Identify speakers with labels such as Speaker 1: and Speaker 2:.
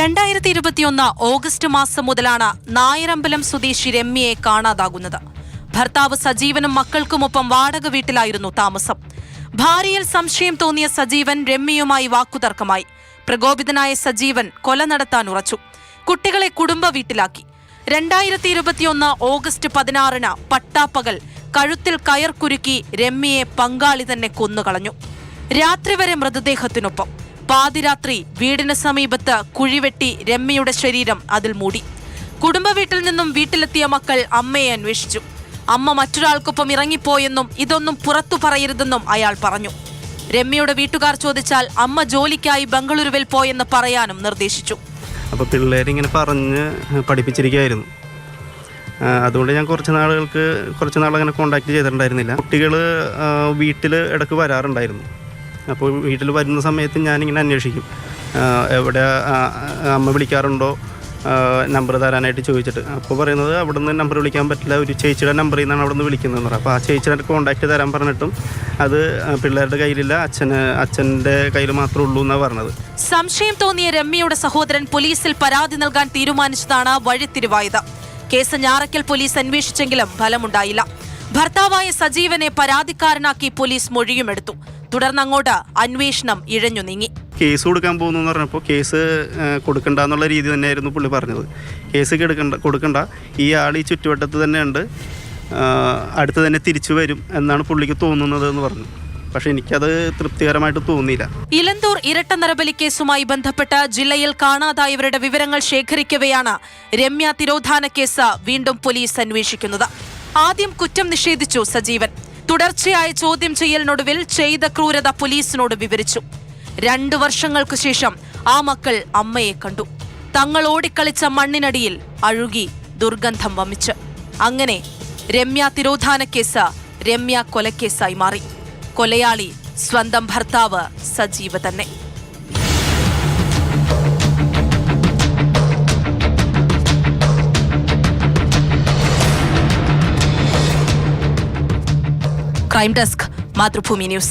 Speaker 1: രണ്ടായിരത്തി ഇരുപത്തിയൊന്ന് ഓഗസ്റ്റ് മാസം മുതലാണ് നായരമ്പലം സ്വദേശി രമ്യയെ കാണാതാകുന്നത്. ഭർത്താവ് സജീവനും മക്കൾക്കുമൊപ്പം വാടക വീട്ടിലായിരുന്നു താമസം. ഭാര്യയിൽ സംശയം തോന്നിയ സജീവൻ രമ്യയുമായി വാക്കുതർക്കമായി. പ്രകോപിതനായ സജീവൻ കൊല നടത്താൻ ഉറച്ചു. കുട്ടികളെ കുടുംബ വീട്ടിലാക്കി. രണ്ടായിരത്തി ഇരുപത്തിയൊന്ന് ഓഗസ്റ്റ് പതിനാറിന് പട്ടാപ്പകൽ കഴുത്തിൽ കയർ കുരുക്കി രമ്യയെ പങ്കാളി തന്നെ കൊന്നുകളഞ്ഞു. രാത്രി വരെ മൃതദേഹത്തിനൊപ്പം. പാതിരാത്രി വീടിന് സമീപത്ത് കുഴിവെട്ടി രമ്യയുടെ ശരീരം അതിൽ മൂടി. കുടുംബ വീട്ടിൽ നിന്നും വീട്ടിലെത്തിയ മക്കൾ അമ്മയെ അന്വേഷിച്ചു. അമ്മ മറ്റൊരാൾക്കൊപ്പം ഇറങ്ങിപ്പോയെന്നും ഇതൊന്നും പുറത്തു പറയരുതെന്നും അയാൾ പറഞ്ഞു. രമ്യയുടെ വീട്ടുകാർ ചോദിച്ചാൽ അമ്മ ജോലിക്കായി ബംഗളൂരുവിൽ പോയെന്ന് പറയാനും നിർദ്ദേശിച്ചു.
Speaker 2: അപ്പോൾ പിള്ളേരിങ്ങനെ പറഞ്ഞ് പഠിപ്പിച്ചിരിക്കുകയായിരുന്നു. അതുകൊണ്ട് ഞാൻ കുറച്ച് നാളുകൾക്ക് കുറച്ച് നാളങ്ങനെ കോണ്ടാക്ട് ചെയ്തിട്ടുണ്ടായിരുന്നില്ല. കുട്ടികൾ വീട്ടിൽ ഇടയ്ക്ക് വരാറുണ്ടായിരുന്നു. അപ്പോൾ വീട്ടിൽ വരുന്ന സമയത്ത് ഞാനിങ്ങനെ അന്വേഷിക്കും. എവിടെ അമ്മ വിളിക്കാറുണ്ടോ? നമ്പർ തരാനായിട്ട് ചോദിച്ചിട്ട്. അപ്പോൾ പറയുന്നത് അവിടെ നിന്ന് നമ്പർ വിളിക്കാൻ പറ്റില്ല. ഒരു ചേച്ചിയുടെ നമ്പറിൽ നിന്നാണ് അവിടെ നിന്ന് വിളിക്കുന്നത് പറഞ്ഞു അപ്പോൾ ആ ചേച്ചിയുടെ കോൺടാക്റ്റ് തരാൻ പറഞ്ഞിട്ടും അത് പിള്ളേരുടെ കയ്യിലില്ല. അച്ഛന് അച്ഛന്റെ കയ്യിൽ മാത്രമേ ഉള്ളൂ എന്നാണ് പറഞ്ഞത്.
Speaker 1: സംശയം തോന്നിയ രമ്യയുടെ സഹോദരൻ പോലീസിൽ പരാതി നൽകാൻ തീരുമാനിച്ചതാണ് വഴിത്തിരിവായത്. കേസ് ഞാറയ്ക്കൽ പോലീസ് അന്വേഷിച്ചെങ്കിലും ഫലമുണ്ടായില്ല. ഭർത്താവായ സജീവനെ പരാതിക്കാരനാക്കി പോലീസ് മൊഴിയുമെടുത്തു. തുടർന്ന് അങ്ങോട്ട് അന്വേഷണം ഇഴഞ്ഞു നീങ്ങി.
Speaker 2: കേസ് കൊടുക്കാൻ പോകുന്നു എന്ന് പറഞ്ഞപ്പോൾ കേസ് കൊടുക്കണ്ട എന്നുള്ള രീതി തന്നെയായിരുന്നു പുള്ളി പറഞ്ഞത്. കേസ് കൊടുക്കണ്ട കൊടുക്കണ്ട. ഈ ആൾ ഈ ചുറ്റുവട്ടത്ത് തന്നെയുണ്ട് ഉണ്ട്. അടുത്ത് തന്നെ തിരിച്ചു വരും എന്നാണ് പുള്ളിക്ക് തോന്നുന്നത് എന്ന് പറഞ്ഞു. പക്ഷെ എനിക്കത് തൃപ്തികരമായിട്ട് തോന്നിയില്ല.
Speaker 1: ഇലന്തൂർ ഇരട്ട നരബലി കേസുമായി ബന്ധപ്പെട്ട് ജില്ലയിൽ കാണാതായവരുടെ വിവരങ്ങൾ ശേഖരിക്കവെയാണ് രമ്യ തിരോധാന കേസ് വീണ്ടും പോലീസ് അന്വേഷിക്കുന്നത്. ആദ്യം കുറ്റം നിഷേധിച്ചു സജീവൻ. തുടർച്ചയായ ചോദ്യം ചെയ്യലിനൊടുവിൽ ചെയ്ത ക്രൂരത പോലീസിനോട് വിവരിച്ചു. രണ്ടു വർഷങ്ങൾക്കു ശേഷം ആ മക്കൾ അമ്മയെ കണ്ടു. തങ്ങൾ ഓടിക്കളിച്ച മണ്ണിനടിയിൽ അഴുകി ദുർഗന്ധം വമിച്ച്. അങ്ങനെ രമ്യ തിരോധാന കേസ് രമ്യ കൊലക്കേസായി മാറി. കൊലയാളി സ്വന്തം ഭർത്താവ് സജീവ തന്നെ. క్రైమ్ డెస్క్ మాతృభూమి న్యూస్